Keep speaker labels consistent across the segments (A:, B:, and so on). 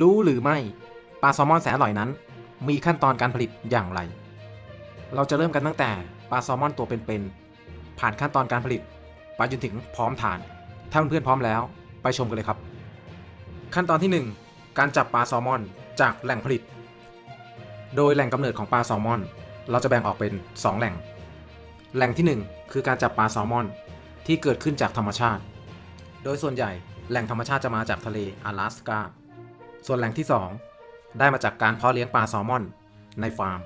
A: รู้หรือไม่ปลาแซลมอนแสนอร่อยนั้น มีขั้นตอนการผลิตอย่างไร เราจะเริ่มกันตั้งแต่ปลาแซลมอนตัวเป็นๆผ่านขั้นตอนการผลิตไปจนถึงพร้อมทาน ถ้าเพื่อนๆพร้อมแล้ว ไปชมกันเลยครับ ขั้นตอนที่ 1 การจับปลาแซลมอนจากแหล่งผลิต โดยแหล่งกำเนิดของปลาแซลมอน เราจะแบ่งออกเป็น 2 แหล่ง แหล่งที่ 1 คือการจับปลาแซลมอนที่เกิดขึ้นจากธรรมชาติ โดยส่วนใหญ่แหล่งธรรมชาติจะมาจากทะเล阿拉สกา ส่วนแหล่งที่ 2 ได้มาจากการเพาะเลี้ยงปลาแซลมอนในฟาร์ม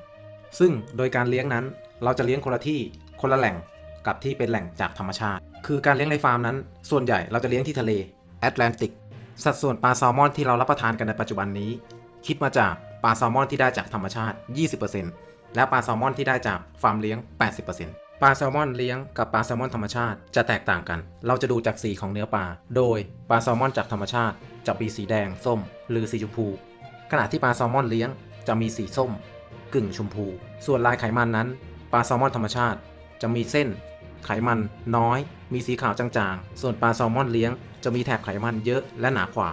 A: ซึ่งโดยการเลี้ยงนั้นเราจะเลี้ยงคนละที่คนละแหล่งกับที่เป็นแหล่งจากธรรมชาติ คือการเลี้ยงในฟาร์มนั้น ส่วนใหญ่เราจะเลี้ยงที่ทะเลแอตแลนติก สัดส่วนปลาแซลมอนที่เรารับประทานกันในปัจจุบันนี้ คิดมาจากปลาแซลมอนที่ได้จากธรรมชาติ 20%และปลาแซลมอนที่ได้จากฟาร์มเลี้ยง 80% ปลาแซลมอนเลี้ยงกับปลาแซลมอนธรรมชาติจะแตกต่างกัน เราจะดูจากสีของเนื้อปลา โดยปลาแซลมอนจากธรรมชาติจะมีสีแดง ส้ม หรือสีชมพู ขณะที่ปลาแซลมอนเลี้ยงจะมีสีส้ม กึ่งชมพู ส่วนลายไขมันนั้น ปลาแซลมอนธรรมชาติจะมีเส้น ไขมันน้อย มีสีขาวจางๆ ส่วนปลาแซลมอนเลี้ยงจะมีแถบไขมันเยอะและหนากว่า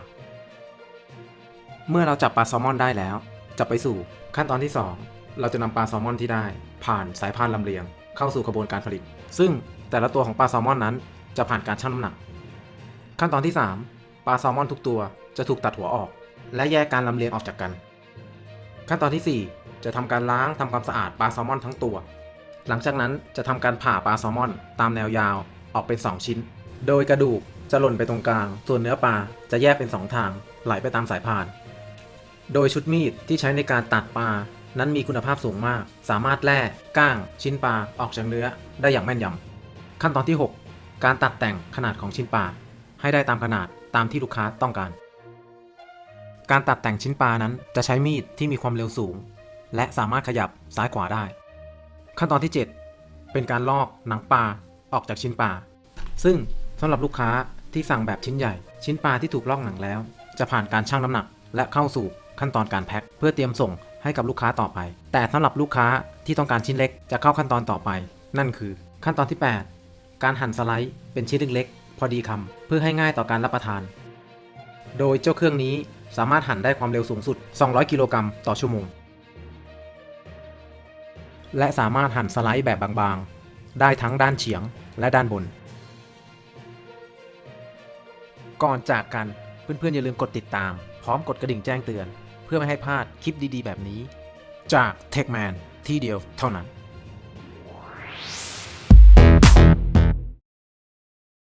A: เมื่อเราจับปลาแซลมอนได้แล้ว จะไปสู่ขั้นตอนที่ 2 เราจะนำปลาแซลมอนที่ได้ ผ่านสายพานลำเลียง เข้าสู่กระบวนการผลิต ซึ่งแต่ละตัวของปลาแซลมอนนั้นจะผ่านการชั่งน้ำหนัก ขั้นตอนที่ 3ปลาแซลมอนทุกตัวจะถูกตัดหัวออก และแยกการลำเลียงออกจากกัน ขั้นตอนที่ 4 จะทำการล้างทำความสะอาดปลาแซลมอนทั้งตัว หลังจากนั้นจะทำการผ่าปลาแซลมอน ตามแนวยาวออกเป็น 2 ชิ้น โดยกระดูกจะหล่นไปตรงกลาง ส่วนเนื้อปลาจะแยกเป็น 2 ทางไหลไปตามสายพาน โดยชุดมีดที่ใช้ในการตัดปลา นั้นมีคุณภาพสูงมาก สามารถแล่ก้าง ชิ้นปลาออกจากเนื้อได้อย่างแม่นยำขั้นตอนที่ 6 การตัดแต่งขนาดของชิ้นปลาให้ได้ตามขนาดตามที่ลูกค้าต้องการ การตัดแต่งชิ้นปลานั้นจะใช้มีดที่มีความเร็วสูง และสามารถขยับซ้ายขวาได้ ขั้นตอนที่ 7 เป็นการลอกหนังปลาออกจากชิ้นปลาซึ่งสำหรับลูกค้าที่สั่งแบบชิ้นใหญ่ ชิ้นปลาที่ถูกลอกหนังแล้ว จะผ่านการชั่งน้ำหนัก และเข้าสู่ขั้นตอนการแพ็คเพื่อเตรียมส่ง ให้กับลูกค้าต่อไป แต่สำหรับลูกค้าที่ต้องการชิ้นเล็กจะเข้าขั้นตอนต่อไป นั่นคือขั้นตอนที่ 8 การหั่นสไลด์เป็นชิ้นเล็กๆพอดีคำเพื่อให้ง่ายต่อการรับประทาน โดยเจ้าเครื่องนี้สามารถหั่นได้ความเร็วสูงสุด 200 กิโลกรัมต่อชั่วโมง และสามารถหั่นสไลด์แบบบางๆ ได้ทั้งด้านเฉียงและด้านบน ก่อนจากกันเพื่อนๆอย่าลืมกดติดตาม พร้อมกดกระดิ่งแจ้งเตือน เพื่อไม่ให้พลาดคลิปดีๆ แบบนี้ จาก Techman ที่เดียวเท่านั้น